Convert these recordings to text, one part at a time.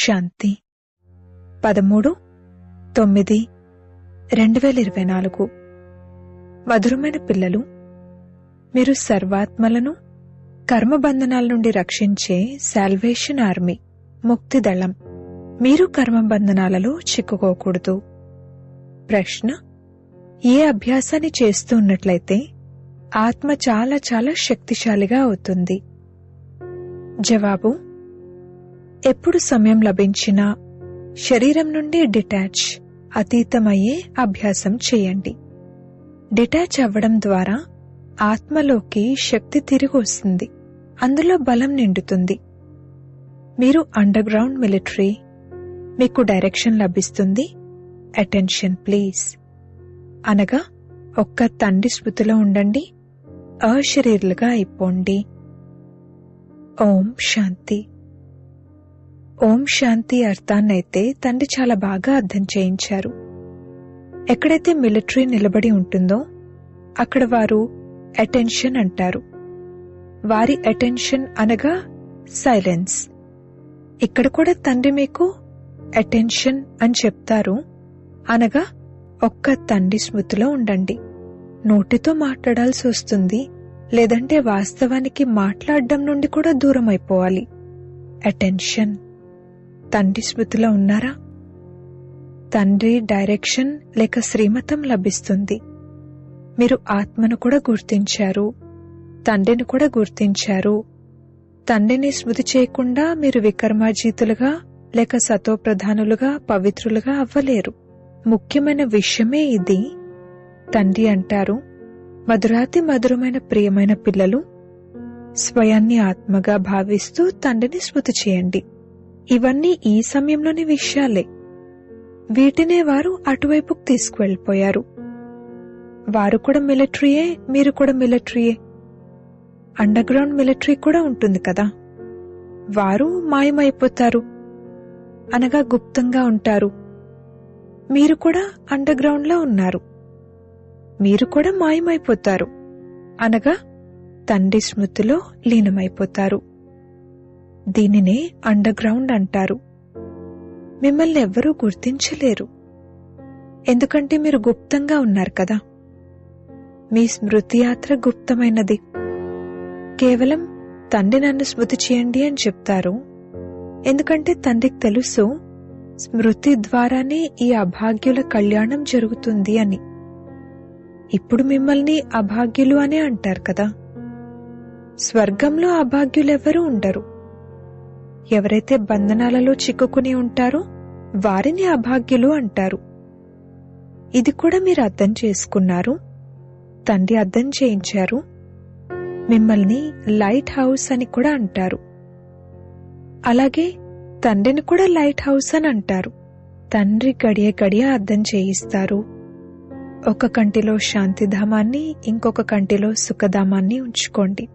శాంతి. పదమూడు తొమ్మిది రెండు వేల ఇరవై నాలుగు. మధురమైన పిల్లలు మీరు సర్వాత్మలను కర్మబంధనాల నుండి రక్షించే సాల్వేషన్ ఆర్మీ ముక్తి దళం. మీరు కర్మబంధనాలలో చిక్కుకోకూడదు. ప్రశ్న ఏ అభ్యాసాన్ని చేస్తూ ఉన్నట్లయితే ఆత్మ చాలా చాలా శక్తిశాలిగా అవుతుంది. జవాబు ఎప్పుడు సమయం లభించినా శరీరం నుండి డిటాచ్ అతీతమయ్యే అభ్యాసం చేయండి. డిటాచ్ అవ్వడం ద్వారా ఆత్మలోకి శక్తి తిరిగి వస్తుంది. అందులో బలం నిండుతుంది. మీరు అండర్ గ్రౌండ్ మిలిటరీ మీకు డైరెక్షన్ లభిస్తుంది. Attention please. అనగా ఒక్క తండ్రి స్మృతిలో ఉండండి. అశరీరులుగా అయిపోండి. ఓం శాంతి. ఓం శాంతి అర్థాన్నైతే తండ్రి చాలా బాగా అర్థం చేయించారు. ఎక్కడైతే మిలిటరీ నిలబడి ఉంటుందో అక్కడ వారు అటెన్షన్ అంటారు. వారి అటెన్షన్ అనగా సైలెన్స్. ఇక్కడ కూడా తండ్రి మీకు అటెన్షన్ అని చెప్తారు. అనగా ఒక్క తండ్రి స్మృతిలో ఉండండి. నోటితో మాట్లాడాల్సి వస్తుంది. లేదంటే వాస్తవానికి మాట్లాడడం నుండి కూడా దూరం అయిపోవాలి అటెన్షన్. తండ్రి స్మృతిలో ఉన్నారా? తండ్రి డైరెక్షన్ లేక శ్రీమతం లభిస్తుంది. మీరు ఆత్మను కూడా గుర్తించారు. తండ్రిని కూడా గుర్తించారు. తండ్రిని స్మృతి చేయకుండా మీరు వికర్మాజీతులుగా లేక సతోప్రధానులుగా పవిత్రులుగా అవ్వలేరు. ముఖ్యమైన విషయమే ఇది. తండ్రి అంటారు మధురాతి మధురమైన ప్రియమైన పిల్లలు స్వయాన్ని ఆత్మగా భావిస్తూ తండ్రిని స్మృతి చేయండి. ఇవన్నీ ఈ సమయంలోని విషయాలే. వీటినే వారు అటువైపుకు తీసుకువెళ్ళిపోయారు. వారు కూడా మిలిటరీయే మీరు కూడా మిలిటరీయే. అండర్ గ్రౌండ్ మిలిటరీ కూడా ఉంటుంది కదా. వారు మాయమైపోతారు. అనగా గుప్తంగా ఉంటారు. మీరు కూడా అండర్గ్రౌండ్లో ఉన్నారు. మీరు కూడా మాయమైపోతారు. అనగా తండ్రి స్మృతిలో లీనమైపోతారు. దీనినే అండర్గ్రౌండ్ అంటారు. మిమ్మల్ని ఎవ్వరూ గుర్తించలేరు. ఎందుకంటే మీరు గుప్తంగా ఉన్నారు కదా. మీ స్మృతి యాత్ర గుప్తమైనది. కేవలం తండ్రి నన్ను స్మృతి చేయండి అని చెప్తారు. ఎందుకంటే తండ్రికి తెలుసు స్మృతి ద్వారానే ఈ అభాగ్యుల కళ్యాణం జరుగుతుంది అని. ఇప్పుడు మిమ్మల్ని అభాగ్యులు అనే అంటారు కదా. స్వర్గంలో అభాగ్యులెవరూ ఉండరు. ఎవరైతే బంధనాలలో చిక్కుకుని ఉంటారో వారిని అభాగ్యులు అంటారు. ఇది కూడా మీరు అర్థం చేసుకున్నారు? తండ్రి అర్థం చేయించారు. మిమ్మల్ని లైట్ హౌస్ అని కూడా అంటారు. అలాగే తండ్రిని కూడా లైట్ హౌస్ అని అంటారు. తండ్రి గడియ గడియ అర్థం చేయిస్తారు. ఒక కంటిలో శాంతిధామాన్ని ఇంకొక కంటిలో సుఖధామాన్ని ఉంచుకోండి.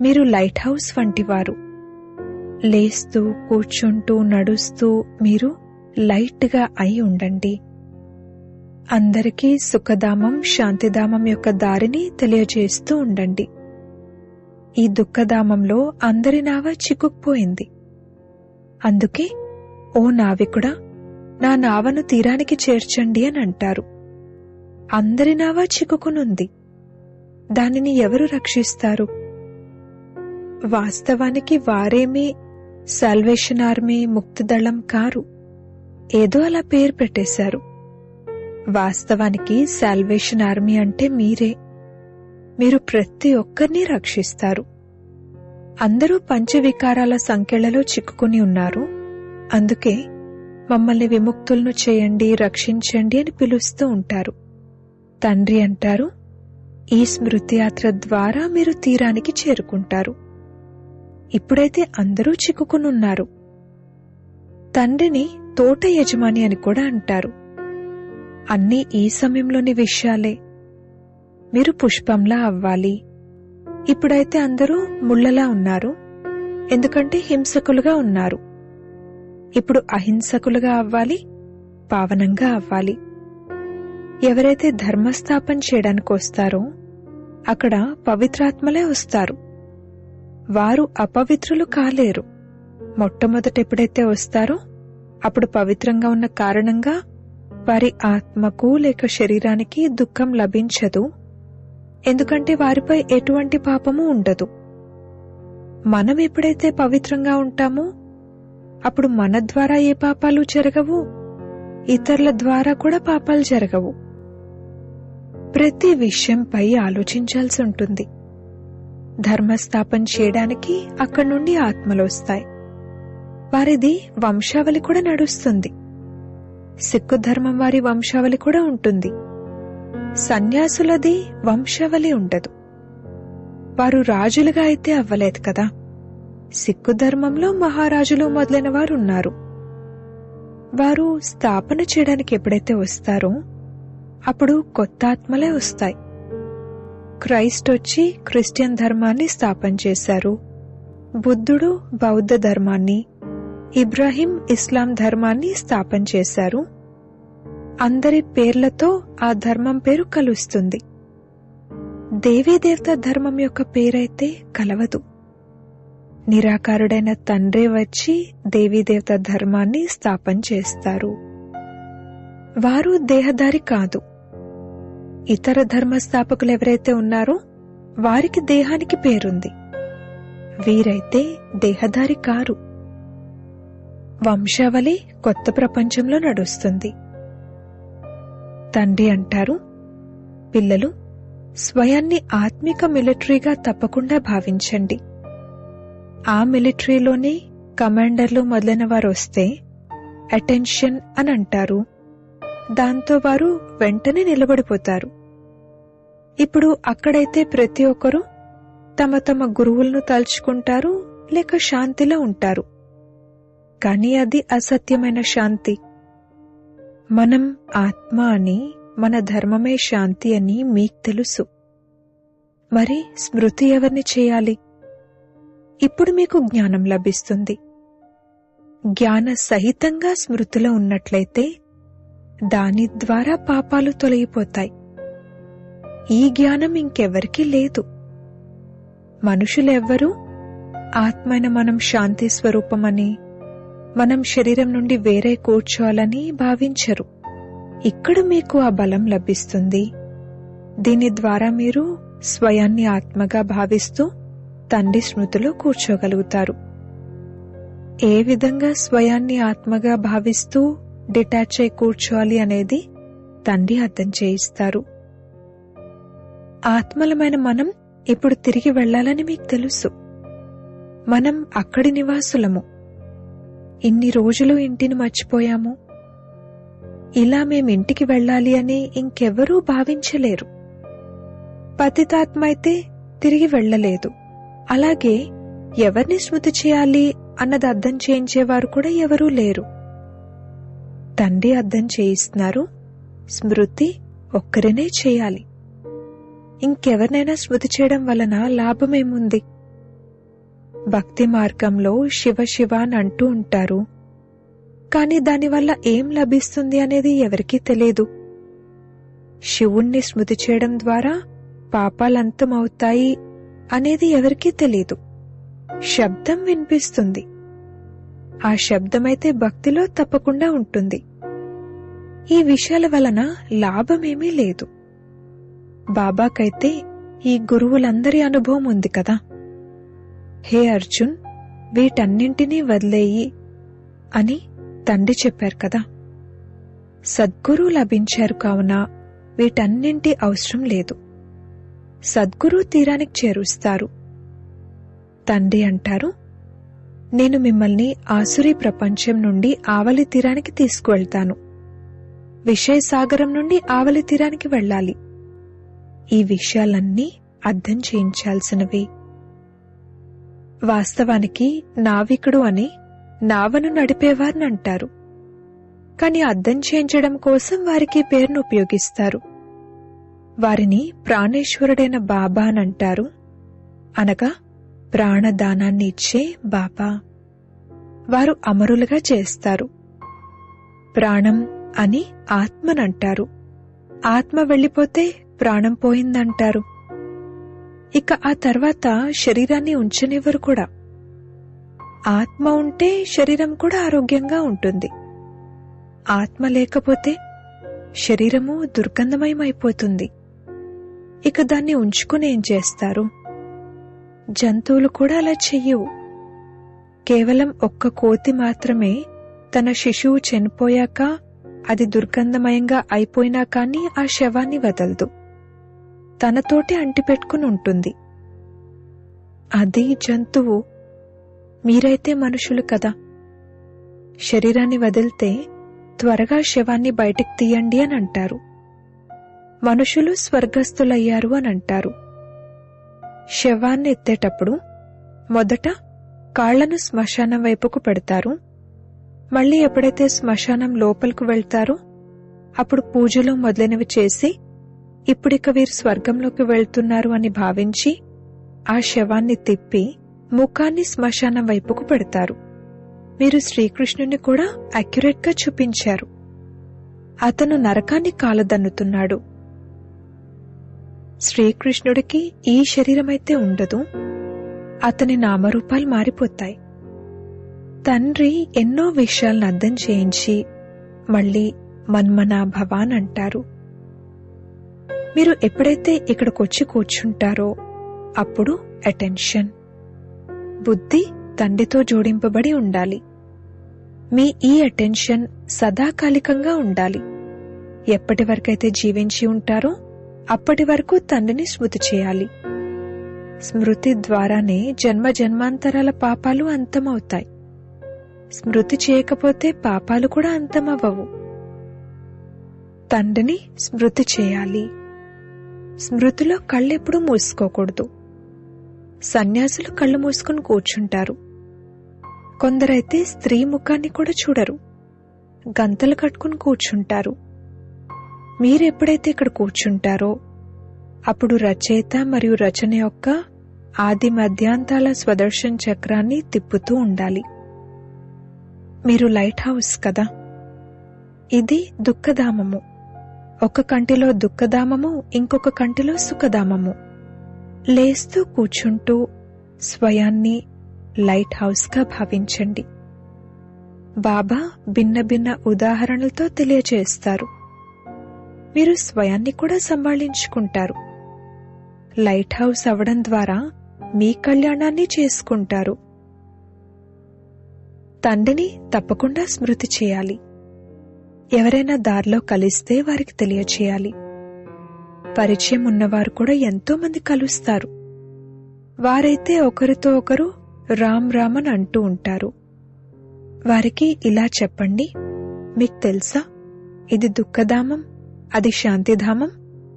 మీరు లైట్ హౌస్ వంటివారు. లేస్తూ కూర్చుంటూ నడుస్తూ మీరు లైట్గా అయి ఉండండి. అందరికీ సుఖధామం శాంతిధామం యొక్క దారిని తెలియజేస్తూ ఉండండి. ఈ దుఃఖధామంలో అందరి నావ చిక్కుకుపోయింది. అందుకే ఓ నావికుడా నా నావను తీరానికి చేర్చండి అని అంటారు. అందరి నావ చిక్కుకునుంది. దానిని ఎవరు రక్షిస్తారు? వాస్తవానికి వారేమీ సాల్వేషన్ ఆర్మీ ముక్తిదళం కారు. ఏదో అలా పేరు పెట్టేశారు. వాస్తవానికి సాల్వేషన్ ఆర్మీ అంటే మీరే. మీరు ప్రతి ఒక్కరిని రక్షిస్తారు. అందరూ పంచవికారాల సంఖ్యలలో చిక్కుకుని ఉన్నారు. అందుకే మమ్మల్ని విముక్తులను చేయండి రక్షించండి అని పిలుస్తూ ఉంటారు. తండ్రి అంటారు ఈ స్మృతియాత్ర ద్వారా మీరు తీరానికి చేరుకుంటారు. ఇప్పుడైతే అందరూ చిక్కుకునున్నారు. తండ్రిని తోట యజమాని అని కూడా అంటారు. అన్నీ ఈ సమయంలోని విషయాలే. మీరు పుష్పంలా అవ్వాలి. ఇప్పుడైతే అందరూ ముళ్ళలా ఉన్నారు. ఎందుకంటే హింసకులుగా ఉన్నారు. ఇప్పుడు అహింసకులుగా అవ్వాలి పావనంగా అవ్వాలి. ఎవరైతే ధర్మస్థాపన చేయడానికి వస్తారో అక్కడ పవిత్రాత్మలే వస్తారు. వారు అపవిత్రులు కాలేరు. మొట్టమొదట ఎప్పుడైతే వస్తారో అప్పుడు పవిత్రంగా ఉన్న కారణంగా వారి ఆత్మకు లేక శరీరానికి దుఃఖం లభించదు. ఎందుకంటే వారిపై ఎటువంటి పాపము ఉండదు. మనం ఎప్పుడైతే పవిత్రంగా ఉంటామో అప్పుడు మన ద్వారా ఏ పాపాలు జరగవు? ఇతరుల ద్వారా కూడా పాపాలు జరగవు. ప్రతి విషయంపై ఆలోచించాల్సి ఉంటుంది. ధర్మస్థాపన చేయడానికి అక్కడి నుండి ఆత్మలు వస్తాయి. వారిది వంశావళి కూడా నడుస్తుంది. సిక్కు ధర్మం వారి వంశావళి కూడా ఉంటుంది. సన్యాసులది వంశావళి ఉండదు. వారు రాజులుగా అయితే అవ్వలేదు కదా. సిక్కు ధర్మంలో మహారాజులు మొదలైన వారు ఉన్నారు. వారు స్థాపన చేయడానికి ఎప్పుడైతే వస్తారో అప్పుడు కొత్త ఆత్మలే వస్తాయి. క్రైస్ట్ వచ్చి క్రిస్టియన్ ధర్మాన్ని స్థాపన చేశారు. బుద్ధుడు బౌద్ధ ధర్మాన్ని ఇబ్రాహిం ఇస్లాం ధర్మాన్ని స్థాపన చేశారు. అందరి పేర్లతో ఆ ధర్మం పేరు కలుస్తుంది. దేవీదేవత ధర్మం యొక్క పేరైతే కలవదు. నిరాకారుడైన తండ్రి వచ్చి దేవీదేవత ధర్మాన్ని స్థాపన చేస్తారు. వారు దేహదారి కాదు. ఇతర ధర్మస్థాపకులు ఎవరైతే ఉన్నారో వారికి దేహానికి పేరుంది. వీరైతే దేహదారి కారు. వంశావళి కొత్త ప్రపంచంలో నడుస్తుంది. తండ్రి అంటారు పిల్లలు స్వయాన్ని ఆత్మిక మిలిటరీగా తప్పకుండా భావించండి. ఆ మిలిటరీలోనే కమాండర్లు మొదలైన వారు వస్తే అటెన్షన్ అని అంటారు. దాంతో వారు వెంటనే నిలబడిపోతారు. ఇప్పుడు అక్కడైతే ప్రతి ఒక్కరూ తమ తమ గురువులను తలుచుకుంటారు లేక శాంతిలో ఉంటారు. కానీ అది అసత్యమైన శాంతి. మనం ఆత్మ అని మన ధర్మమే శాంతి అని మీకు తెలుసు. మరి స్మృతి ఎవరిని చేయాలి? ఇప్పుడు మీకు జ్ఞానం లభిస్తుంది. జ్ఞాన సహితంగా స్మృతిలో ఉన్నట్లయితే దాని ద్వారా పాపాలు తొలగిపోతాయి. ఈ జ్ఞానం ఇంకెవరికీ లేదు. మనుషులెవ్వరూ ఆత్మైన మనం శాంతి స్వరూపమని మనం శరీరం నుండి వేరే కూర్చోవాలని భావించరు. ఇక్కడ మీకు ఆ బలం లభిస్తుంది. దీని ద్వారా మీరు స్వయాన్ని ఆత్మగా భావిస్తూ తండ్రి స్మృతిలో కూర్చోగలుగుతారు. ఏ విధంగా స్వయాన్ని ఆత్మగా భావిస్తూ డిటాచ్ అయి కూర్చోవాలి అనేది తండ్రి అర్థం చేయిస్తారు. ఆత్మలమైన మనం ఇప్పుడు తిరిగి వెళ్ళాలని మీకు తెలుసు. మనం అక్కడి నివాసులము. ఇన్ని రోజులు ఇంటిని మర్చిపోయాము. ఇలా మేం ఇంటికి వెళ్ళాలి అని ఇంకెవరూ భావించలేరు. పతితాత్మ అయితే తిరిగి వెళ్ళలేదు. అలాగే ఎవరిని స్మృతి చేయాలి అన్నది అర్థం చేయించేవారు కూడా ఎవరూ లేరు. తండ్రి అర్థం చేయిస్తున్నారు. స్మృతి ఒక్కరినే చేయాలి. ఇంకెవరినైనా స్మృతి చేయడం వలన లాభమేముంది? భక్తి మార్గంలో శివ శివ అని అంటూ ఉంటారు. కానీ దానివల్ల ఏం లభిస్తుంది అనేది ఎవరికీ తెలియదు. శివుణ్ణి స్మృతి చేయడం ద్వారా పాపాలంతమవుతాయి అనేది ఎవరికీ తెలియదు. శబ్దం వినిపిస్తుంది. ఆ శబ్దమైతే భక్తిలో తప్పకుండా ఉంటుంది. ఈ విషయాల వలన లాభమేమీ లేదు. బాబాకైతే ఈ గురువులందరి అనుభవం ఉంది కదా. హే అర్జున్ వీటన్నింటినీ వదిలేయి అని తండ్రి చెప్పారు కదా. సద్గురు లభించారు కావున వీటన్నింటి అవసరం లేదు. సద్గురు తీరానికి చేరుస్తారు. తండ్రి అంటారు నేను మిమ్మల్ని ఆసురీ ప్రపంచం నుండి ఆవలి తీరానికి తీసుకువెళ్తాను. విషయసాగరం నుండి ఆవలి తీరానికి వెళ్ళాలి. ఈ విషయాలన్నీ అర్థం చేయించాల్సినవి. వాస్తవానికి నావికుడు అని నావను నడిపేవారిని అంటారు. కాని అర్థం చేయించడం కోసం వారికి పేరును ఉపయోగిస్తారు. వారిని ప్రాణేశ్వరుడైన బాబా అని అంటారు. అనగా ప్రాణదానాన్ని ఇచ్చే బాబా వారు అమరులుగా చేస్తారు. ప్రాణం అని ఆత్మనంటారు. ఆత్మ వెళ్ళిపోతే ప్రాణం పోయిందంటారు. ఇక ఆ తర్వాత శరీరాన్ని ఉంచనివ్వరు కూడా. ఆత్మ ఉంటే శరీరం కూడా ఆరోగ్యంగా ఉంటుంది. ఆత్మ లేకపోతే శరీరము దుర్గంధమయమైపోతుంది. ఇక దాన్ని ఉంచుకునేం చేస్తారు? జంతువులు కూడా అలా చెయ్యవు. కేవలం ఒక్క కోతి మాత్రమే తన శిశువు చనిపోయాక అది దుర్గంధమయంగా అయిపోయినా కానీ ఆ శవాన్ని వదలదు. తనతోటి అంటిపెట్టుకుని ఉంటుంది. అది జంతువు మీరైతే మనుషులు కదా. శరీరాన్ని వదిలితే త్వరగా శవాన్ని బయటికి తీయండి అని అంటారు. మనుషులు స్వర్గస్థులయ్యారు అని అంటారు. శవాన్ని ఎత్తేటప్పుడు మొదట కాళ్ళను శ్మశానం వైపుకు పెడతారు. మళ్ళీ ఎప్పుడైతే శ్మశానం లోపలికి వెళ్తారో అప్పుడు పూజలు మొదలైనవి చేసి ఇప్పుడిక వీరు స్వర్గంలోకి వెళ్తున్నారు అని భావించి ఆ శవాన్ని తిప్పి ముఖాన్ని శ్మశానం వైపుకు పెడతారు. మీరు శ్రీకృష్ణుని కూడా అక్యురేట్గా చూపించారు. అతను నరకాన్ని కాలదన్నుతున్నాడు. శ్రీకృష్ణుడికి ఈ శరీరమైతే ఉండదు. అతని నామరూపాలు మారిపోతాయి. తండ్రి ఎన్నో విషయాలను అర్థం చేయించి మళ్ళీ మన్మనా భవాన్ అంటారు. మీరు ఎప్పుడైతే ఇక్కడికొచ్చి కూర్చుంటారో అప్పుడు అటెన్షన్. బుద్ధి తండ్రితో జోడింపబడి ఉండాలి. మీ ఈ అటెన్షన్ సదాకాలికంగా ఉండాలి. ఎప్పటి వరకైతే జీవించి ఉంటారో అప్పటి వరకు తండ్రిని స్మృతి చేయాలి. స్మృతి ద్వారానే జన్మ జన్మాంతరాల పాపాలు అంతమవుతాయి. స్మృతి చేయకపోతే పాపాలు కూడా అంతమవ్వవు. తండ్రిని స్మృతి చేయాలి. స్మృతిలో కళ్ళెప్పుడు మూసుకోకూడదు. సన్యాసులు కళ్ళు మూసుకుని కూర్చుంటారు. కొందరైతే స్త్రీ ముఖాన్ని కూడా చూడరు. గంతలు కట్టుకుని కూర్చుంటారు. మీరెప్పుడైతే ఇక్కడ కూర్చుంటారో అప్పుడు రచయిత మరియు రచన యొక్క ఆది మధ్యాంతాల స్వదర్శన్ చక్రాన్ని తిప్పుతూ ఉండాలి. మీరు లైట్ హౌస్ కదా? ఇది దుఃఖధామము. ఒక కంటిలో దుఃఖధామము ఇంకొక కంటిలో సుఖధామము. లేస్తూ కూర్చుంటూ స్వయాన్ని లైట్ హౌస్గా భావించండి. బాబా భిన్న భిన్న ఉదాహరణలతో తెలియజేస్తారు మీరు స్వయాన్ని కూడా సంభాళించుకుంటారు. లైట్ హౌస్ అవడం ద్వారా మీ కళ్యాణాన్ని చేసుకుంటారు. తండ్రిని తప్పకుండా స్మృతి చేయాలి. ఎవరైనా దారిలో కలిస్తే వారికి తెలియచేయాలి. పరిచయం ఉన్నవారు కూడా ఎంతో మంది కలుస్తారు. వారైతే ఒకరితో ఒకరు రామ్ రామ్ అని అంటూ ఉంటారు. వారికి ఇలా చెప్పండి మీకు తెలుసా? ఇది దుఃఖధామం అది శాంతిధామం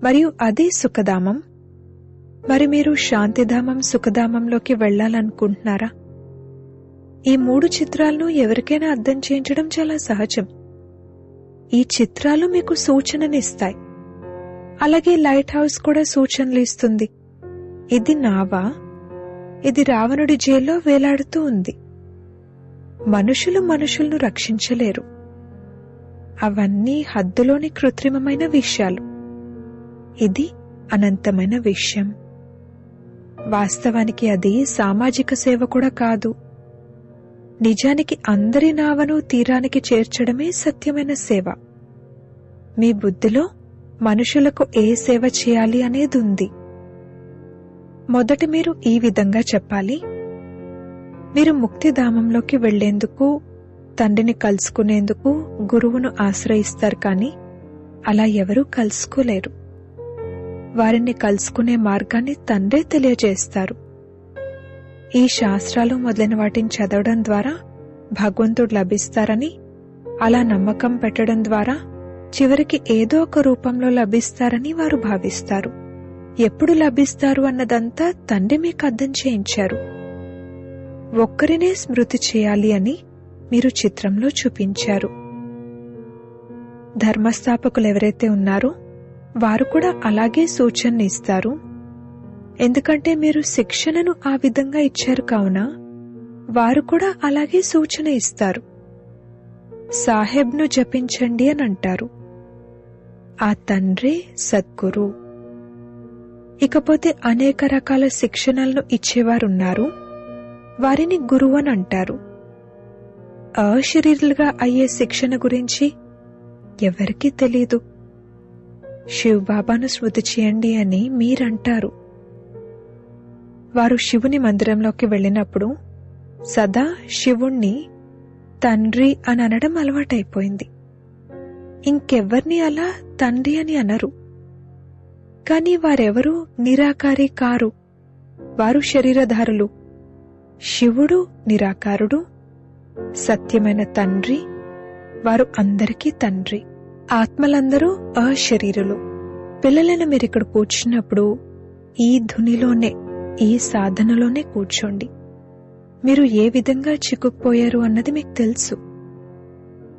మరియు అది సుఖధామం. మరి మీరు శాంతిధామం సుఖధామంలోకి వెళ్ళాలనుకుంటున్నారా ఈ మూడు చిత్రాలను ఎవరికైనా అర్థం చేయించడం చాలా సహజం. ఈ చిత్రాలు మీకు సూచననిస్తాయి. అలాగే లైట్ హౌస్ కూడా సూచనలు ఇస్తుంది. ఇది నావా ఇది రావణుడి జైల్లో వేలాడుతూ ఉంది. మనుషులు మనుషులను రక్షించలేరు. అవన్నీ హద్దులోని కృత్రిమమైన విషయాలు. ఇది అనంతమైన విషయం. వాస్తవానికి అది సామాజిక సేవ కూడా కాదు. నిజానికి అందరి నావను తీరానికి చేర్చడమే సత్యమైన సేవ. మీ బుద్ధిలో మనుషులకు ఏ సేవ చేయాలి అనేది ఉంది. మొదట మీరు ఈ విధంగా చెప్పాలి. మీరు ముక్తిధామంలోకి వెళ్ళేందుకు తండ్రిని కలుసుకునేందుకు గురువును ఆశ్రయిస్తారు కానీ అలా ఎవరూ కలుసుకోలేరు. వారిని కలుసుకునే మార్గాన్ని తండ్రే తెలియజేస్తారు. ఈ శాస్త్రాలు మొదలైన వాటిని చదవడం ద్వారా భగవంతుడు లభిస్తారని అలా నమ్మకం పెట్టడం ద్వారా చివరికి ఏదో ఒక రూపంలో లభిస్తారని వారు భావిస్తారు. ఎప్పుడు లభిస్తారు అన్నదంతా తండ్రి మీకు అర్థం చేయించారు. ఒక్కరినే స్మృతి చేయాలి అని మీరు చిత్రంలో చూపించారు. ధర్మస్థాపకులు ఎవరైతే ఉన్నారో వారు కూడా అలాగే సూచనని ఇస్తారు. ఎందుకంటే మీరు శిక్షణను ఆ విధంగా ఇచ్చారు కావున వారు కూడా అలాగే సూచన ఇస్తారు. సాహెబ్ను జపించండి అని అంటారు. ఆ తండ్రే సద్గురు. ఇకపోతే అనేక రకాల శిక్షణలను ఇచ్చేవారున్నారు. వారిని గురువు అని అంటారు. అశరీరులుగా అయ్యే శిక్షణ గురించి ఎవరికీ తెలీదు. శివ్ బాబాను స్మృతి చేయండి అని మీరంటారు. వారు శివుని మందిరంలోకి వెళ్ళినప్పుడు సదా శివుణ్ణి తండ్రి అని అనడం అలవాటైపోయింది. ఇంకెవ్వర్ని అలా తండ్రి అని అనరు. కాని వారెవరూ నిరాకారి కారు. వారు శరీరధారులు. శివుడు నిరాకారుడు సత్యమైన తండ్రి వారు అందరికీ తండ్రి. ఆత్మలందరూ అశరీరులు. మీరు మీరిక్కడ కూర్చున్నప్పుడు ఈ ధునిలోనే ఈ సాధనలోనే కూర్చోండి. మీరు ఏ విధంగా చిక్కుకుపోయారు అన్నది మీకు తెలుసు.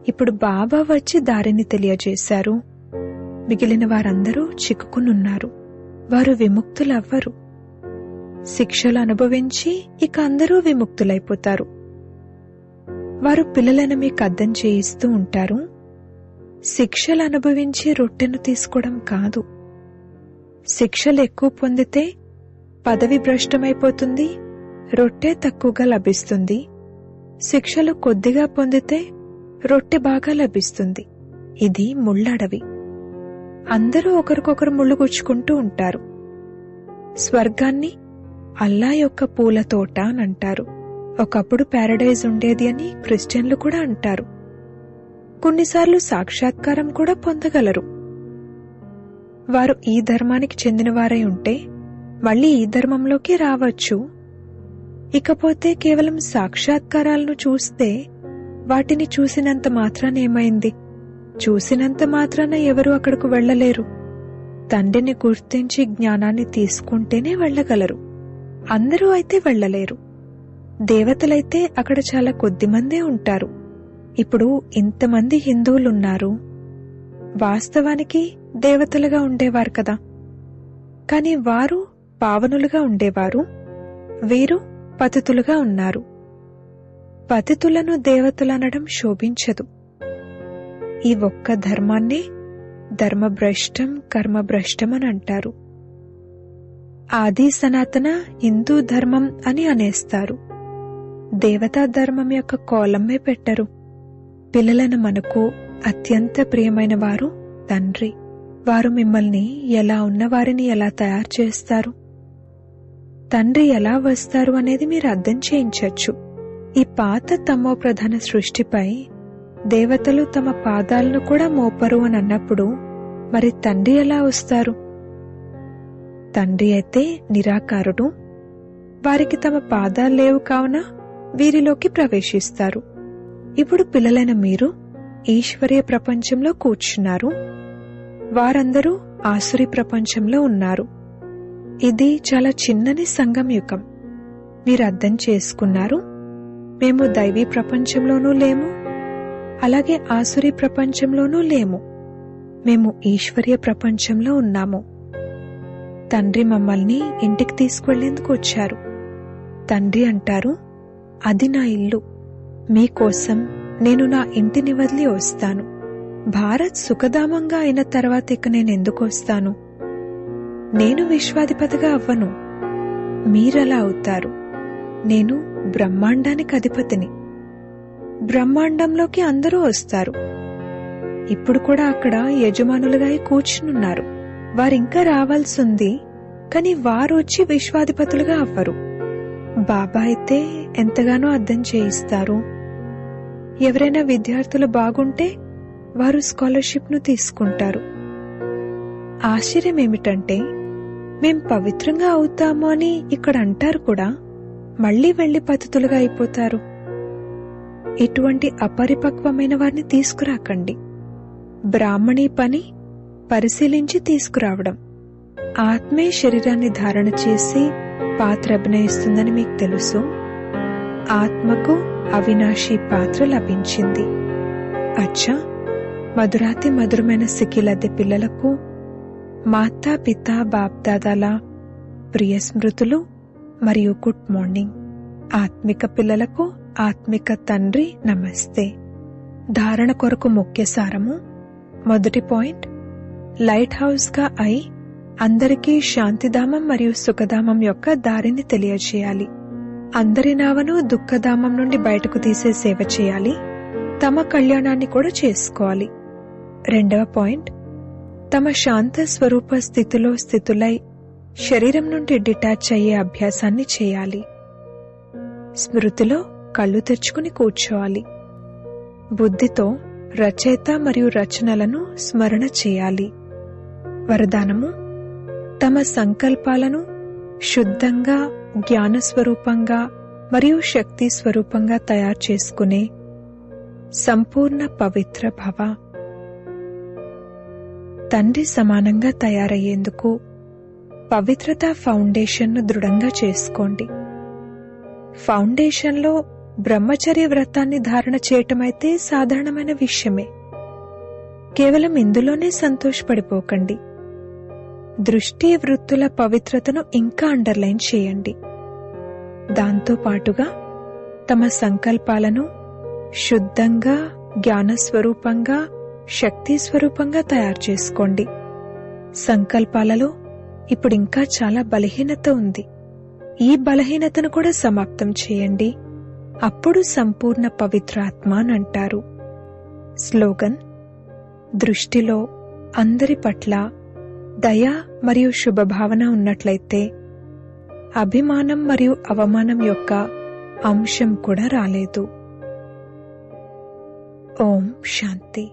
ఇప్పుడు బాబా వచ్చి దారిని తెలియజేశారు. మిగిలిన వారందరూ చిక్కుకునున్నారు. వారు విముక్తులవ్వరు. శిక్షలు అనుభవించి ఇక అందరూ విముక్తులైపోతారు. వారు పిల్లలను మీకు అర్థం చేయిస్తూ ఉంటారు. శిక్షలు అనుభవించి రొట్టెను తీసుకోవడం కాదు. శిక్షలు ఎక్కువ పొందితే పదవి భ్రష్టమైపోతుంది రొట్టె తక్కువగా లభిస్తుంది. శిక్షలు కొద్దిగా పొందితే రొట్టె బాగా లభిస్తుంది. ఇది ముళ్ళడవి అందరూ ఒకరికొకరు ముళ్ళు గుచ్చుకుంటూ ఉంటారు. స్వర్గాన్ని అల్లా యొక్క పూల తోట అని అంటారు. ఒకప్పుడు ప్యారడైజ్ ఉండేది అని క్రిస్టియన్లు కూడా అంటారు. కొన్నిసార్లు సాక్షాత్కారం కూడా పొందగలరు. వారు ఈ ధర్మానికి చెందినవారై ఉంటే మళ్ళీ ఈ ధర్మంలోకి రావచ్చు. ఇకపోతే కేవలం సాక్షాత్కారాలను చూస్తే వాటిని చూసినంత మాత్రాన ఏమైంది? చూసినంత మాత్రాన ఎవరు అక్కడకు వెళ్ళలేరు. తండ్రిని గుర్తించి జ్ఞానాన్ని తీసుకుంటేనే వెళ్ళగలరు. అందరూ అయితే వెళ్ళలేరు. దేవతలైతే అక్కడ చాలా కొద్దిమందే ఉంటారు. ఇప్పుడు ఇంతమంది హిందువులున్నారు. వాస్తవానికి దేవతలుగా ఉండేవారు కదా. కాని వారు పావనులుగా ఉండేవారు. వీరు పతితులుగా ఉన్నారు. పతితులను దేవతలనడం శోభించదు. ఈ ఒక్క ధర్మాన్నే ధర్మభ్రష్టం కర్మభ్రష్టం అని అంటారు. ఆది సనాతన హిందూ ధర్మం అని అనేస్తారు. దేవతా ధర్మం యొక్క కోలమ్మే పెట్టరు. పిల్లలను మనకు అత్యంత ప్రియమైన వారు తండ్రి. వారు మిమ్మల్ని ఎలా ఉన్నవారిని ఎలా తయారు చేస్తారు? తండ్రి ఎలా వస్తారు అనేది మీరు అర్థం చేయించవచ్చు. ఈ పాత తమో ప్రధాన సృష్టిపై దేవతలు తమ పాదాలను కూడా మోపరు అని అన్నప్పుడు మరి తండ్రి ఎలా వస్తారు? తండ్రి అయితే నిరాకారుడు. వారికి తమ పాదాలు లేవు కావున వీరిలోకి ప్రవేశిస్తారు. ఇప్పుడు పిల్లలైన మీరు ఈశ్వరీయ ప్రపంచంలో కూర్చున్నారు. వారందరూ ఆసురి ప్రపంచంలో ఉన్నారు. ఇది చాలా చిన్నని సంగమయుగం. మీరు అర్థం చేసుకున్నారు? మేము దైవీ ప్రపంచంలోనూ లేము. అలాగే ఆసురి ప్రపంచంలోనూ లేము. మేము ఈశ్వరీయ ప్రపంచంలో ఉన్నాము. తండ్రి మమ్మల్ని ఇంటికి తీసుకువెళ్ళేందుకు వచ్చారు. తండ్రి అంటారు అది నా ఇల్లు. మీకోసం నేను నా ఇంటిని వదిలి వస్తాను. భారత్ సుఖధామంగా అయిన తర్వాత ఇక నేను ఎందుకు వస్తాను? నేను విశ్వాధిపతిగా అవ్వను. మీరలా అవుతారు. నేను బ్రహ్మాండానికి అధిపతిని. బ్రహ్మాండంలోకి అందరూ వస్తారు. ఇప్పుడు కూడా అక్కడ యజమానులుగా కూర్చునున్నారు. వారింకా రావాల్సింది కాని వారు వచ్చి విశ్వాధిపతులుగా అవ్వరు. బాబా అయితే ఎంతగానో అర్థం చేయిస్తారు. ఎవరైనా విద్యార్థులు బాగుంటే వారు స్కాలర్షిప్ను తీసుకుంటారు. ఆశ్చర్యం ఏమిటంటే మేం పవిత్రంగా అవుతాము అని ఇక్కడ అంటారు కూడా మళ్ళీ వెళ్ళి పద్ధతులుగా అయిపోతారు. ఇటువంటి అపరిపక్వమైన వారిని తీసుకురాకండి. బ్రాహ్మణి పని పరిశీలించి తీసుకురావడం. ఆత్మే శరీరాన్ని ధారణ చేసి పాత్ర అభినయిస్తుందని మీకు తెలుసు. ఆత్మకు అవినాశి పాత్ర లభించింది. అచ్చా! మధురాతి మధురమైన సికిలద్దె పిల్లలకు మాతా పిత బాప్దాదాల ప్రియ స్మృతులు మరియు గుడ్ మార్నింగ్. ఆత్మిక పిల్లలకు ఆత్మిక తండ్రి నమస్తే. ధారణ కొరకు ముఖ్య సారము. మొదటి పాయింట్. లైట్ హౌస్గా అయి అందరికీ శాంతిధామం మరియు సుఖధామం యొక్క దారిని తెలియజేయాలి అందరి నావను దుఃఖధామం నుండి బయటకు తీసే సేవ చేయాలి. తమ కళ్యాణాన్ని కూడా చేసుకోవాలి. రెండవ పాయింట్. తమ శాంత స్వరూప స్థితిలో స్థితులై శరీరం నుండి డిటాచ్ అయ్యే అభ్యాసాన్ని చేయాలి. స్మృతిలో కళ్ళు తెచ్చుకుని కూర్చోవాలి. బుద్ధితో రచయిత మరియు రచనలను స్మరణ చేయాలి. వరదానము తమ సంకల్పాలను శుద్ధంగా జ్ఞాన స్వరూపంగా మరియు శక్తి స్వరూపంగా తయారు చేసుకునే సంపూర్ణ పవిత్ర భవ. తండ్రి సమానంగా తయారయ్యేందుకు పవిత్రత ఫౌండేషన్ను దృఢంగా చేసుకోండి. ఫౌండేషన్లో బ్రహ్మచర్య వ్రతాన్ని ధారణ చేయటమైతే సాధారణమైన విషయమే. కేవలం ఇందులోనే సంతోషపడిపోకండి. దృష్టి వృత్తుల పవిత్రతను ఇంకా అండర్లైన్ చేయండి. దాంతో పాటుగా తమ సంకల్పాలను శుద్ధంగా జ్ఞానస్వరూపంగా శక్తి స్వరూపంగా తయారు చేసుకోండి. సంకల్పాలలో ఇప్పుడింకా చాలా బలహీనత ఉంది. ఈ బలహీనతను కూడా సమాప్తం చేయండి. అప్పుడు సంపూర్ణ పవిత్రాత్మ అని అంటారు. స్లోగన్ దృష్టిలో అందరి పట్ల దయ మరియు శుభభావన ఉన్నట్లయితే అభిమానం మరియు అవమానం యొక్క అంశం కూడా రాలేదు. ఓం శాంతి.